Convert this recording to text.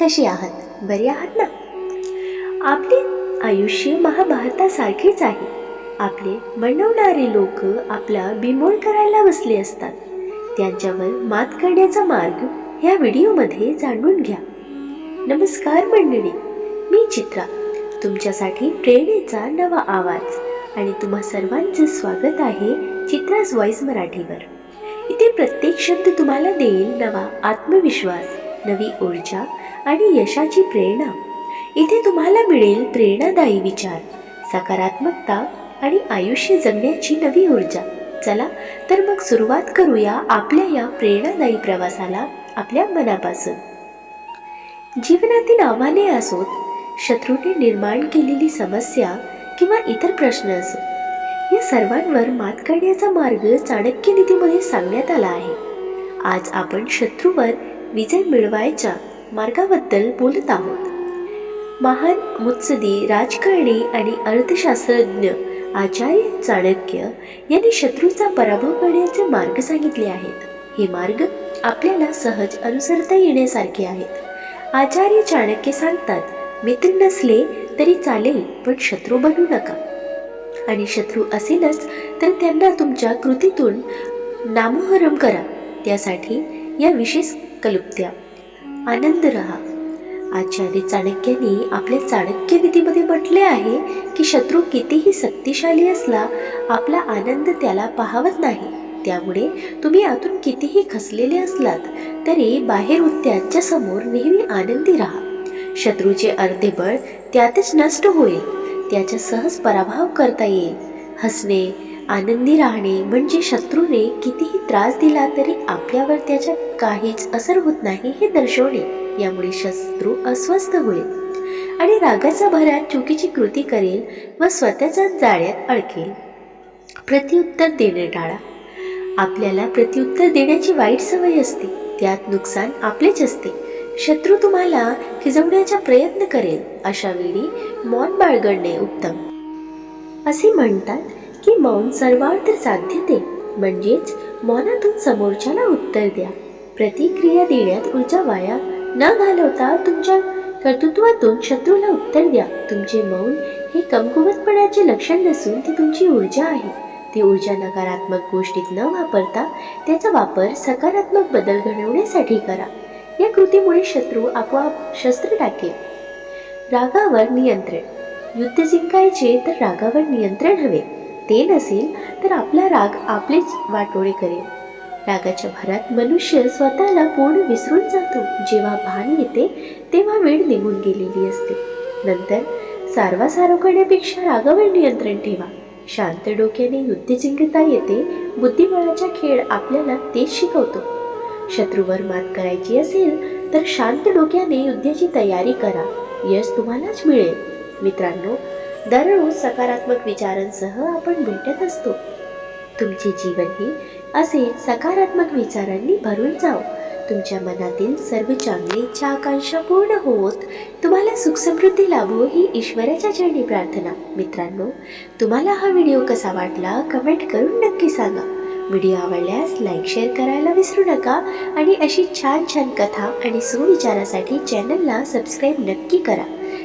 कशी आहात? बरे आहात ना? आपले आयुष्य महाभारतासारखेच आहे. आपले बनवणारे लोक आपला बिमोड करायला बसले असतात. त्यांच्यावर मात करण्याचा मार्ग ह्या व्हिडिओमध्ये जाणून घ्या. नमस्कार मंडळी मी चित्रा. तुमच्यासाठी प्रेरणेचा नवा आवाज आणि तुम्हा सर्वांचं स्वागत आहे चित्राज व्हॉइस मराठीवर. इथे प्रत्येक शब्द तुम्हाला देईल नवा आत्मविश्वास. नवी ऊर्जा आणि यशाची प्रेरणा. इथे तुम्हाला मिळेल प्रेरणादायी विचार सकारात्मकता आणि आयुष्य जगण्याची नवी ऊर्जा. चला तर मग सुरुवात करूया आपल्या या प्रेरणादायी प्रवासाला आपल्या मनापासून. जीवनातील आव्हाने असोत शत्रूने निर्माण केलेली समस्या किंवा इतर प्रश्न असो या सर्वांवर मात करण्याचा मार्ग चाणक्य नीतीमध्ये सांगण्यात आला आहे. आज आपण शत्रूवर विजय मिळवायच्या मार्गाबद्दल बोलत आहोत. महान मुत्सदी राजकारणी आणि अर्थशास्त्रज्ञ आचार्य चाणक्य यांनी शत्रूचा पराभव करण्याचे मार्ग सांगितले आहेत. हे मार्ग आपल्याला सहज अनुसरता येण्यासारखे आहेत. आचार्य चाणक्य सांगतात मित्र नसले तरी चालेल पण शत्रू बनू नका. आणि शत्रू असेलच तर त्यांना तुमच्या कृतीतून नामोहरम करा. त्यासाठी या विशेष कलुप्त्या. आनंद रहा. आचार्य चाणक्यांनी आपल्या चाणक्य विधीमध्ये म्हटले आहे की शत्रू कितीही शक्तिशाली असला आपला आनंद त्याला पाहावत नाही. त्यामुळे तुम्ही आतून कितीही खसलेले असलात तरी बाहेर त्याच्यासमोर नेहमी आनंदी राहा. शत्रूचे अर्धे बळ त्यातच नष्ट होईल. त्याचा सहज पराभव करता येईल. हसणे आनंदी राहणे म्हणजे शत्रूने कितीही त्रास दिला तरी आपल्यावर त्याचा काहीच असर होत नाही हे दर्शवणे. यामुळे शत्रू अस्वस्थ होईल आणि रागाच्या भरात चुकीची कृती करेल व स्वतःच्या जाळ्यात अडकेल. प्रत्युत्तर देणे टाळा. आपल्याला प्रत्युत्तर देण्याची वाईट सवय असते. त्यात नुकसान आपलेच असते. शत्रू तुम्हाला खिजवण्याचा प्रयत्न करेल. अशा वेळी मौन बाळगणे उत्तम. असे म्हणतात की मौन सर्वार्थ साध्यते म्हणजेच मौनातून समोरच्याला उत्तर द्या. प्रतिक्रिया देण्यात ऊर्जा वाया. न घालवता तुमच्या कर्तृत्वातून शत्रूला उत्तर द्या. तुमचे मौन हे कमकुवतपणाचे लक्षण नसून ती तुमची ऊर्जा आहे. ती ऊर्जा नकारात्मक गोष्टीत न वापरता त्याचा वापर सकारात्मक बदल घडवण्यासाठी करा. या कृतीमुळे शत्रू आपोआप शस्त्र टाकेल. रागावर नियंत्रण. युद्ध जिंकायचे तर रागावर नियंत्रण हवे. ते नसेल तर आपला राग आपलेच वाटोळे करेल. रागाच्या भरात मनुष्य स्वतःला पूर्ण विसरून जातो. जेव्हा भान येते तेव्हा वेळ निघून गेलेली असते. नंतर सारवासारव करण्यापेक्षा रागावर नियंत्रण ठेवा. शांत डोक्याने युद्ध जिंकता येते. बुद्धिबळाचा खेळ आपल्याला तेच शिकवतो. शत्रूवर मात करायची असेल तर शांत डोक्याने युद्धाची तयारी करा. यश तुम्हालाच मिळेल. मित्रांनो दररोज सकारात्मक विचारांसह आपण भेटत असतो. तुमचे जीवनही असे सकारात्मक विचारांनी भरून जाओ तुमच्या मनातील सर्व चांगली इच्छा आकांक्षा पूर्ण होत तुम्हाला सुखसमृद्धी लाभो ही ईश्वराच्या चरणी प्रार्थना. मित्रांनो तुम्हाला हा व्हिडिओ कसा वाटला कमेंट करून नक्की सांगा. व्हिडिओ आवडल्यास लाईक शेअर करायला विसरू नका आणि अशी छान छान कथा आणि सुविचारासाठी चॅनलला सबस्क्राईब नक्की करा.